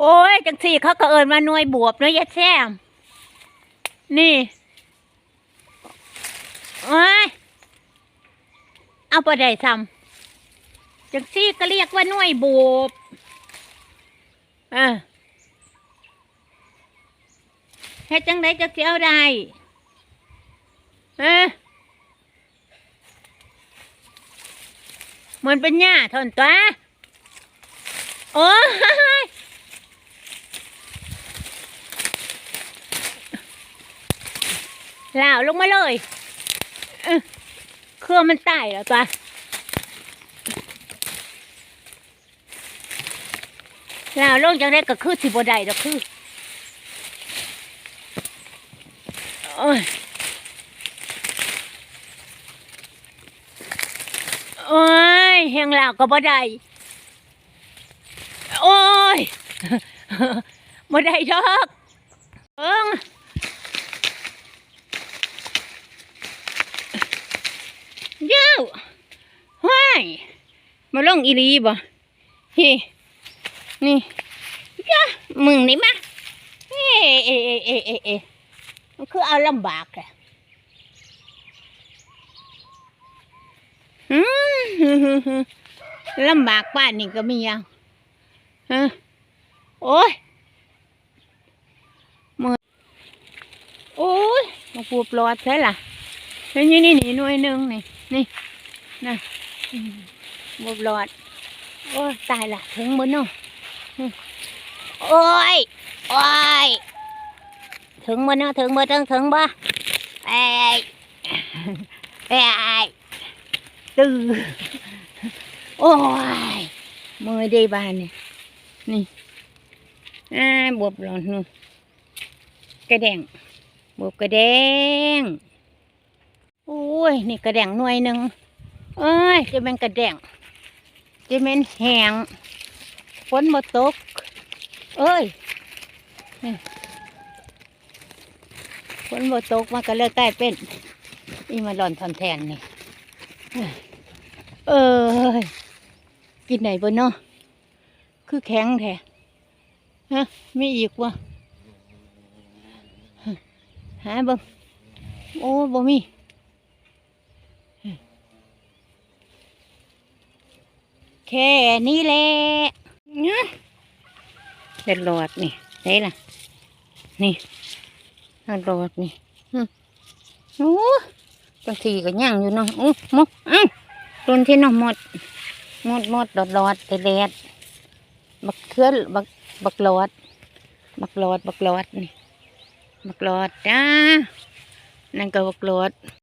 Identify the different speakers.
Speaker 1: โอ้ย จังสี่เขาก็เอินมาหน่วยบวบเนาะยายแซมนี่โอ้ยเอาไปได้ซ้ำจังสี่ก็เรียกว่าหน่วยบวบเออเฮ็ดจังไดจะเสียเอาได้เออเหมือนเป็นหญ้าทนตัวโอ้ย ลาวลงมาเลยเครื่องมันไตายแล้วจ้ะลาวลงจังได้ก็คือสิบได้ดอกคือโอ้ยโอ้ยแหงลาวก็บ่ได้โอ้ยบ่ได้ดอกเอิง เย้าห้ายมาลงอีหลีบ่เฮ้นี่ย้ามึงนี่มาเอ้เอ้เอเอ้เอเอ้มันคือเอาลำบากแหละอืมลำบากป้านนี่ก็มียังฮะโอ้ยมือโอ้ยมาปวบรอดใช่ล่ะนี่นี่นี่หน่วยหนึ่งนี่นี่ นะบวบหลอด โอ้ตายละถึงบนเนาะโอ้ย โอ้ย ถึงบนเนาะถึงบนถึงถึงบ่ไอ้ไอ้ไอ้ตื้อโอ้ยมือได้บานนี่นี่อ่าบวบหลอดนู่นกระแดงบวบกระแดงโอ้ย นี่กระแดงหน่วยหนึ่ง เอ้ยจะเป็นกระแดงจะเป็นแหงฝนบ่ตก เอ้ยฝนบ่ตกมันก็เลยกลายเป็นอีมาหล่อนทอนแทนนี่เอ้ยกินไหนบ่เนาะคือแข็งแท้ฮะไม่อีกวะหาเบิ่งโอ้บ่มี แค่นี้แหละนะเด็ดหลอดนี่ได้ล่ะ นี่เด็ดหลอดนี่โอ้บางทีก็ย่างอยู่เนาะโอ้มกอ้าวต้นที่น้องหมดหมดหมดหลอดหลอดแต่แดดบักเคลื่อนบักบักหลอด บักหลอดบักหลอดนี่บักหลอดจ้านั่นก็บักหลอด